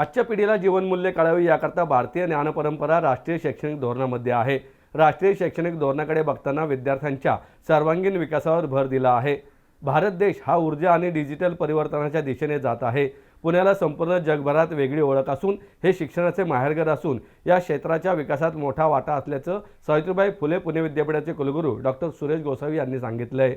आजच्या पिढीला जीवनमूल्य कळावी याकरता भारतीय ज्ञानपरंपरा राष्ट्रीय शैक्षणिक धोरणामध्ये आहे. राष्ट्रीय शैक्षणिक धोरणाकडे बघताना विद्यार्थ्यांच्या सर्वांगीण विकासावर भर दिला आहे. भारत देश हा ऊर्जा आणि डिजिटल परिवर्तनाच्या दिशेने जात आहे. पुण्याला संपूर्ण जगभरात वेगळी ओळख असून हे शिक्षणाचे माहेरघर असून या क्षेत्राच्या विकासात मोठा वाटा असल्याचं सावित्रीबाई फुले पुणे विद्यापीठाचे कुलगुरू डॉक्टर सुरेश गोसावी यांनी सांगितलं आहे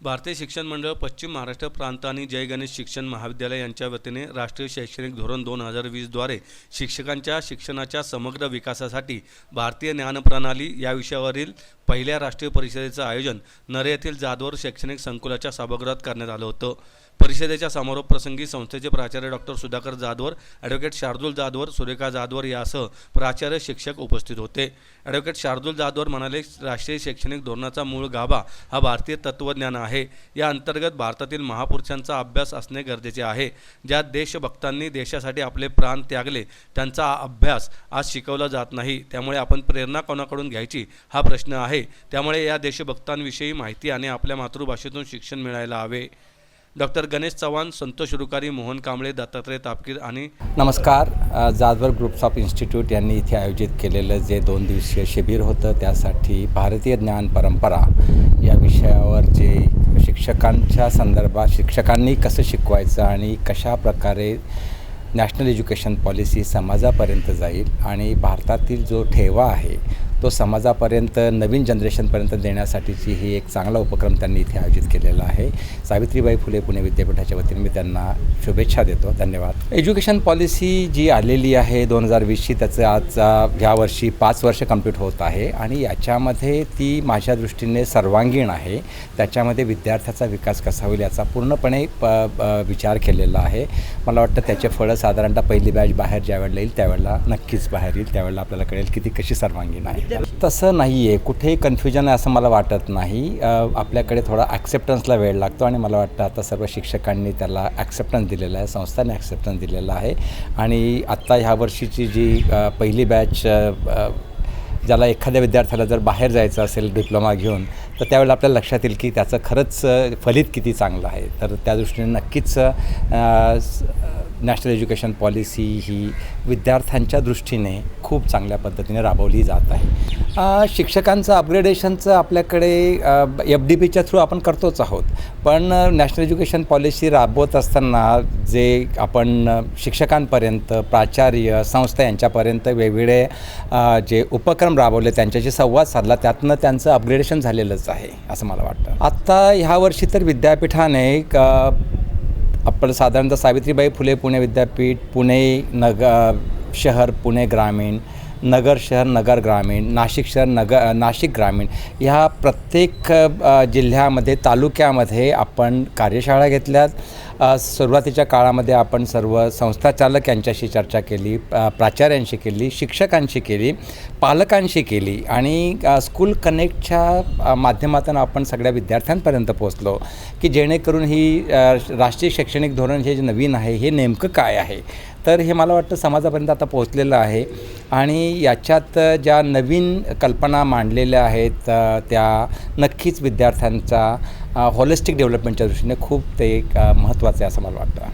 भारतीय शिक्षण मंडळ पश्चिम महाराष्ट्र प्रांत आणि जय गणेश शिक्षण महाविद्यालय यांच्या वतीने राष्ट्रीय शैक्षणिक धोरण दोन हजार वीसद्वारे शिक्षकांच्या शिक्षणाच्या समग्र विकासासाठी भारतीय ज्ञानप्रणाली या विषयावरील पहिल्या राष्ट्रीय परिषदेचं आयोजन नरे येथील जाधवर शैक्षणिक संकुलाच्या सभागृहात करण्यात आलं होतं. परिषदेच्या समारोप प्रसंगी संस्थेचे प्राचार्य डॉक्टर सुधाकर जाधवर ॲडव्होकेट शार्दूल जाधवर सुरेखा जाधवर यासह प्राचार्य शिक्षक उपस्थित होते. ॲडव्होकेट शार्दूल जाधवर म्हणाले राष्ट्रीय शैक्षणिक धोरणाचा मूळ गाभा हा भारतीय तत्त्वज्ञान आहे. या अंतर्गत भारतातील महापुरुषांचा अभ्यास असणे गरजेचे आहे. ज्या देशभक्तांनी देशासाठी आपले प्राण त्यागले त्यांचा अभ्यास आज शिकवला जात नाही. त्यामुळे आपण प्रेरणा कोणाकडून घ्यायची हा प्रश्न आहे. त्यामुळे या देशभक्तांविषयी माहिती आणि आपल्या मातृभाषेतून शिक्षण मिळायला हवे. डॉक्टर गणेश चव्हाण संतोष रुकारी मोहन कांबळे दत्तात्रय तापकीर आणि नमस्कार. जाधवर ग्रुप्स ऑफ इन्स्टिट्यूट यांनी इथे आयोजित केलेलं जे दोन दिवसीय शिबिर होतं त्यासाठी भारतीय ज्ञान परंपरा या विषयावर जे शिक्षकांच्या संदर्भात शिक्षकांनी कसं शिकवायचं आणि कशा प्रकारे नॅशनल एज्युकेशन पॉलिसी समाजापर्यंत जाईल आणि भारतातील जो ठेवा आहे तो समाजापर्यंत नवीन जनरेशनपर्यंत देण्यासाठीची ही एक चांगला उपक्रम त्यांनी इथे आयोजित केलेला आहे. सावित्रीबाई फुले पुणे विद्यापीठाच्या वतीने मी त्यांना शुभेच्छा देतो. धन्यवाद. एज्युकेशन पॉलिसी जी आलेली आहे दोन हजार वीसची त्याचं आजचा ह्या वर्षी पाच वर्ष कंप्लीट होत आहे आणि याच्यामध्ये ती माझ्या दृष्टीने सर्वांगीण आहे. त्याच्यामध्ये विद्यार्थ्याचा विकास कसा होईल याचा पूर्णपणे प विचार केलेला आहे. मला वाटतं त्याचे फळं साधारणतः पहिली बॅच बाहेर ज्या वेळेला येईल त्यावेळेला नक्कीच बाहेर येईल त्यावेळेला आपल्याला कळेल की ती कशी सर्वांगीण आहे. तसं नाही आहे कुठेही कन्फ्युजन आहे असं मला वाटत नाही. आपल्याकडे थोडा ॲक्सेप्टन्सला वेळ लागतो आणि मला वाटतं आता सर्व शिक्षकांनी त्याला ॲक्सेप्टन्स दिलेला आहे संस्थाने ॲक्सेप्टन्स दिलेला आहे. आणि आत्ता ह्या वर्षीची जी पहिली बॅच ज्याला एखाद्या विद्यार्थ्याला जर बाहेर जायचं असेल डिप्लोमा घेऊन तर त्यावेळेला आपल्याला लक्षात येईल की त्याचं खरंच फलित किती चांगलं आहे. तर त्या दृष्टीने नक्कीच नॅशनल एज्युकेशन पॉलिसी ही विद्यार्थ्यांच्या दृष्टीने खूप चांगल्या पद्धतीने राबवली जात आहे. शिक्षकांचं अपग्रेडेशनचं आपल्याकडे एफ डी पीच्या थ्रू आपण करतोच आहोत. पण नॅशनल एज्युकेशन पॉलिसी राबवत असताना जे आपण शिक्षकांपर्यंत प्राचार्य संस्था यांच्यापर्यंत वेगवेगळे जे उपक्रम राबवले त्यांच्याशी संवाद साधला त्यातनं त्यांचं अपग्रेडेशन झालेलंच आहे असं मला वाटतं. आत्ता ह्या वर्षी तर विद्यापीठाने एक, आपण साधारणतः सावित्रीबाई फुले पुणे विद्यापीठ पुणे नग शहर पुणे ग्रामीण नगर शहर नगर ग्रामीण नाशिक शहर नगर नाशिक ग्रामीण ह्या प्रत्येक जिल्ह्यामध्ये तालुक्यामध्ये आपण कार्यशाळा घेतल्यात. सुरुवातीच्या काळामध्ये आपण सर्व संस्थाचालक यांच्याशी चर्चा केली प्राचार्यांशी केली शिक्षकांशी केली पालकांशी केली आणि स्कूल कनेक्टच्या माध्यमातून आपण सगळ्या विद्यार्थ्यांपर्यंत पोचलो की जेणेकरून ही राष्ट्रीय शैक्षणिक धोरण हे जे नवीन आहे हे नेमकं काय आहे? तर हे मला वाटतं समाजापर्यंत आता पोहोचलेलं आहे आणि याच्यात ज्या नवीन कल्पना मांडलेल्या आहेत त्या नक्कीच विद्यार्थ्यांचा हॉलिस्टिक डेव्हलपमेंटच्या दृष्टीने खूप ते एक महत्त्वाचं आहे असं मला वाटतं.